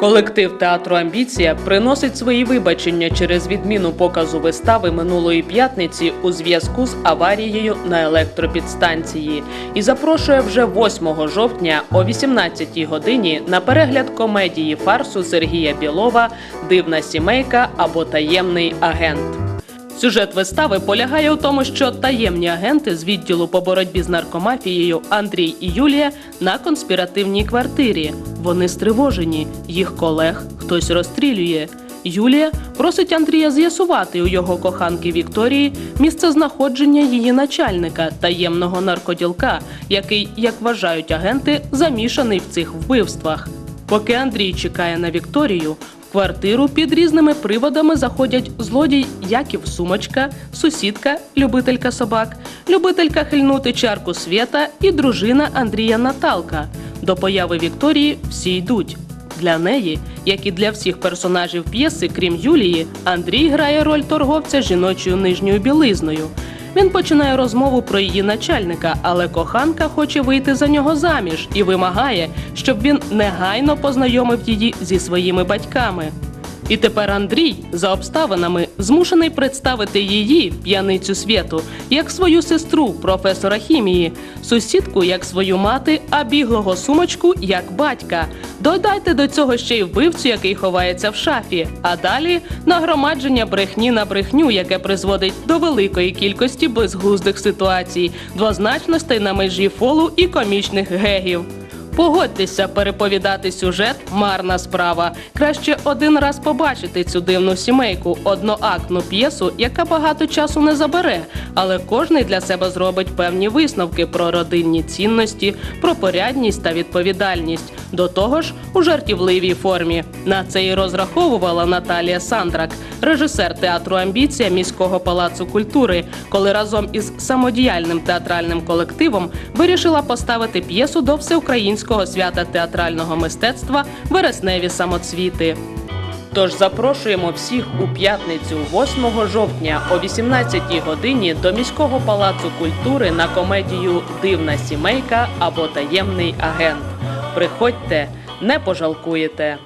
Колектив театру Амбіція приносить свої вибачення через відміну показу вистави минулої п'ятниці у зв'язку з аварією на електропідстанції і запрошує вже 8 жовтня о 18 годині на перегляд комедії фарсу Сергія Білова Дивна сімейка або таємний агент. Сюжет вистави полягає у тому, що таємні агенти з відділу по боротьбі з наркомафією Андрій і Юлія на конспіративній квартирі. Вони стривожені, їх колег хтось розстрілює. Юлія просить Андрія з'ясувати у його коханки Вікторії місце знаходження її начальника, таємного наркоділка, який, як вважають агенти, замішаний в цих вбивствах. Поки Андрій чекає на Вікторію, в квартиру під різними приводами заходять злодій Яків Сумочка, сусідка, любителька собак, любителька хильнути чарку свята і дружина Андрія Наталка. До появи Вікторії всі йдуть. Для неї, як і для всіх персонажів п'єси, крім Юлії, Андрій грає роль торговця жіночою нижньою білизною. Він починає розмову про її начальника, але коханка хоче вийти за нього заміж і вимагає, щоб він негайно познайомив її зі своїми батьками. І тепер Андрій за обставинами змушений представити її, п'яницю світу, як свою сестру, професора хімії, сусідку як свою мати, а біглого сумочку як батька. Додайте до цього ще й вбивцю, який ховається в шафі. А далі нагромадження брехні на брехню, яке призводить до великої кількості безглуздих ситуацій, двозначностей на межі фолу і комічних гегів. Погодьтеся, переповідати сюжет марна справа. Краще один раз побачити цю дивну сімейку, одноактну п'єсу, яка багато часу не забере, але кожний для себе зробить певні висновки про родинні цінності, про порядність та відповідальність. До того ж, у жартівливій формі. На це і розраховувала Наталія Сандрак, режисер театру Амбіція міського палацу культури, коли разом із самодіяльним театральним колективом вирішила поставити п'єсу до всеукраїнського свята театрального мистецтва Вересневі самоцвіти. Тож запрошуємо всіх у п'ятницю, 8 жовтня о 18 годині до міського палацу культури на комедію Дивна сімейка або таємний агент. Приходьте, не пожалкуєте.